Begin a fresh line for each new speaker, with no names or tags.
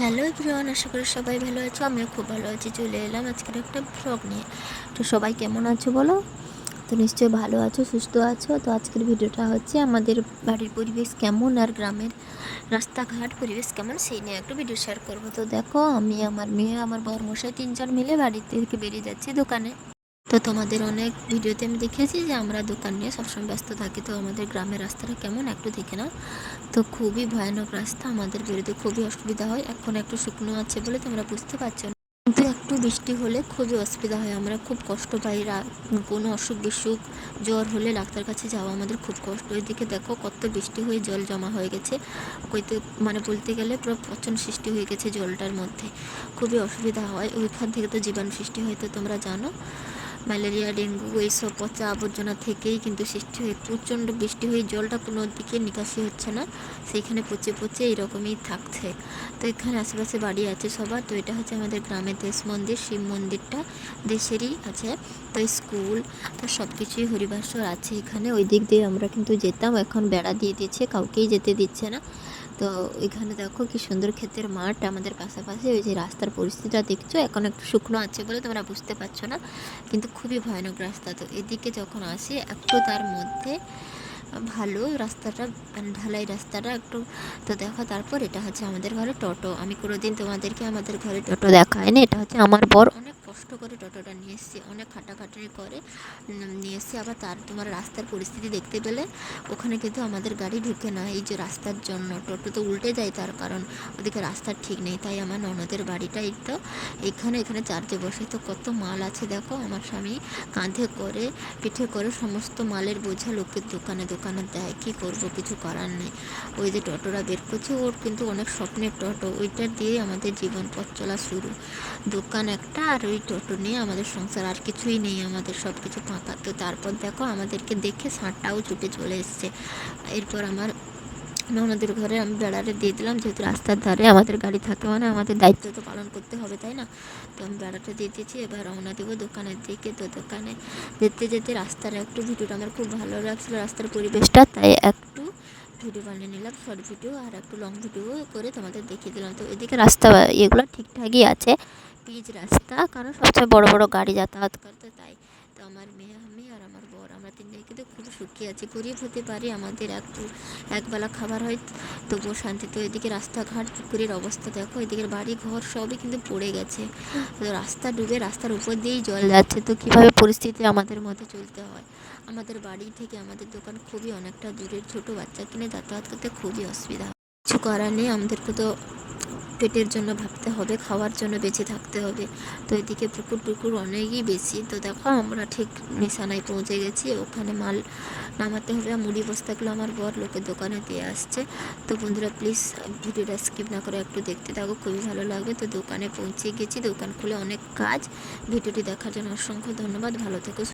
Hello everyone, আশা করি সবাই ভালো আছো, আমিও খুব ভালো আছি, চলে এলাম আজকের একটা ভ্লগ নিয়ে। তো সবাই কেমন আছো বলো? তো নিশ্চয়ই ভালো আছো, সুস্থ আছো? তো আজকের ভিডিওটা হচ্ছে আমাদের বাড়ির পরিবেশ কেমন আর গ্রামের রাস্তাঘাট পরিবেশ কেমন সেই নিয়ে একটু ভিডিও শেয়ার করব। তো দেখো, আমি, আমার মেয়ে, আমার বরমশাই তিনজন মিলে বাড়ি থেকে বেরিয়ে যাচ্ছি দোকানে। তো তোমাদের অনেক ভিডিওতে আমি দেখেছি যে আমরা দোকান নিয়ে সবসময় ব্যস্ত থাকি, তো আমাদের গ্রামের রাস্তাটা কেমন একটু দেখে নাও। তো খুবই ভয়ানক রাস্তা, আমাদের বেরোতে খুবই অসুবিধা হয়, এখন একটু শুকনো আছে বলে তোমরা বুঝতে পারছ না। কিন্তু একটু বৃষ্টি হলে খুবই অসুবিধা হয়, আমরা খুব কষ্ট পাই কোনো অসুখ বিসুখ, জ্বর হলে ডাক্তার কাছে যাওয়া আমাদের খুব কষ্ট। ওইদিকে দেখো কত বৃষ্টি হয়ে জল জমা হয়ে গেছে, কইতে মানে বলতে গেলে পুরো পচন সৃষ্টি হয়ে গেছে জলটার মধ্যে, খুবই অসুবিধা হয়। ওইখান থেকে তো জীবাণু সৃষ্টি হয়, তো তোমরা জানো। ম্যালেরিয়া, ডেঙ্গু এইসব পচা আবর্জনা থেকেই কিন্তু সৃষ্টি হয়ে। প্রচণ্ড বৃষ্টি হয়ে জলটা কোনো দিকে নিকাশি হচ্ছে না, সেইখানে পচে পচে এইরকমই থাকছে। তো এখানে আশেপাশে বাড়ি আছে সবার, তো এটা হচ্ছে আমাদের গ্রামের দেশ মন্দির, শিব মন্দিরটা দেশেরই আছে। তো স্কুল, তো সব কিছুই হরিবাসর আছে এখানে। ওই দিক দিয়ে আমরা কিন্তু যেতাম, এখন বেড়া দিয়ে দিচ্ছে, কাউকেই যেতে দিচ্ছে না। তো এখানে দেখো কি সুন্দর ক্ষেতের মাঠ আমাদের পাশাপাশি, ওই যে রাস্তার পরিস্থিতিটা দেখছ? এখন একটু শুকনো আছে বলে তোমরা বুঝতে পারছ না, কিন্তু খুবই ভয়ানক রাস্তা। তো এদিকে যখন আসি, একটু তার মধ্যে ভালো রাস্তাটা মানে ঢালাই রাস্তাটা একটু, তো দেখো তারপর এটা হচ্ছে আমাদের ঘরে টোটো। আমি কোনো দিন তোমাদেরকে আমাদের ঘরে টোটো দেখাইনি, এটা হচ্ছে আমার বর কষ্ট করে টোটোটা নিয়ে এসছে, অনেক খাটাখাটনি করে নিয়ে এসছে। আবার তার, তোমার রাস্তার পরিস্থিতি দেখতে পেলে ওখানে কিন্তু আমাদের গাড়ি ঢুকে না। এই যে রাস্তার জন্য টোটো তো উল্টে যায় তার কারণ ওদিকে রাস্তা ঠিক নেই, তাই আমার ননদের বাড়িটাই তো এখানে এখানে চার্জে বসে। তো কত মাল আছে দেখো, আমার স্বামী কাঁধে করে, পিঠে করে সমস্ত মালের বোঝা লোকের দোকানে দোকানে দেয়। কী করব, কিছু করার নেই। ওই যে টোটোটা বের করছে, ওর কিন্তু অনেক স্বপ্নের টোটো। ওইটা দিয়ে আমাদের জীবন পথ চলা শুরু। দোকান একটা আর ওই টোটো নেই আমাদের সংসার আর কিছুই নেই, আমাদের সব কিছু ফাঁকা। তো তারপর দেখো আমাদেরকে দেখে ষাঁড়টাও ছুটে চলে এসছে। এরপর আমার ননদের ঘরে আমি বেড়ারে দিয়ে দিলাম, যেহেতু রাস্তার ধারে আমাদের গাড়ি থাকে মানে আমাদের দায়িত্ব তো পালন করতে হবে, তাই না? তো আমি বেড়াটা দিয়ে দিয়েছি, এবার রওনা দেবো দোকানের দিকে। তো দোকানে যেতে যেতে রাস্তার একটু ভিডিওটা আমার খুব ভালো লাগছিল, রাস্তার পরিবেশটা। তাই একটু ভিডিও বানিয়ে নিলাম, শর্ট ভিডিও আর একটু লং ভিডিও করে তোমাদের দেখিয়ে দিলাম। তো এদিকে রাস্তা এগুলো ঠিকঠাকই আছে। পিচ রাস্তা, কারণ সবচেয়ে বড় বড় গাড়ি যাতায়াত করতে তাই। তো আমার মেয়ে, আমি আর আমার বর, আমরা তিনজনে কিন্তু খুব সুখী আছি। গরিব হতে পারি, আমাদের একটু একবেলা খাবার হয়, তবুও শান্তি। তো এদিকে রাস্তাঘাট, পুকুরের অবস্থা দেখো, এদিকের বাড়ি ঘর সবই কিন্তু পড়ে গেছে। তো রাস্তা ডুবে রাস্তার উপর দিয়েই জল যাচ্ছে। তো কীভাবে পরিস্থিতি আমাদের মধ্যে চলতে হয়? আমাদের বাড়ি থেকে আমাদের দোকান খুবই অনেকটা দূরের। ছোট বাচ্চা কিনে যাতায়াত করতে খুবই অসুবিধা। কিছু করার নেই, আমাদেরকে তো পেটের জন্য ভাবতে হবে, খাওয়ার জন্য বেঁচে থাকতে হবে। তো এদিকে পুকুর টুকুর অনেকই বেশি। তো দেখো, আমরা ঠিক নিশানায় পৌঁছে গেছি। ওখানে মাল নামাতে হবে আর মুড়ি বস্তাগুলো আমার বর লোকের দোকানে দিয়ে আসছে। তো বন্ধুরা প্লিজ ভিডিওটা স্কিপ না করে একটু দেখতে থাকো, খুবই ভালো লাগবে। তো দোকানে পৌঁছে গেছি, দোকান খুলে অনেক কাজ। ভিডিওটি দেখার জন্য অসংখ্য ধন্যবাদ। ভালো থেকো।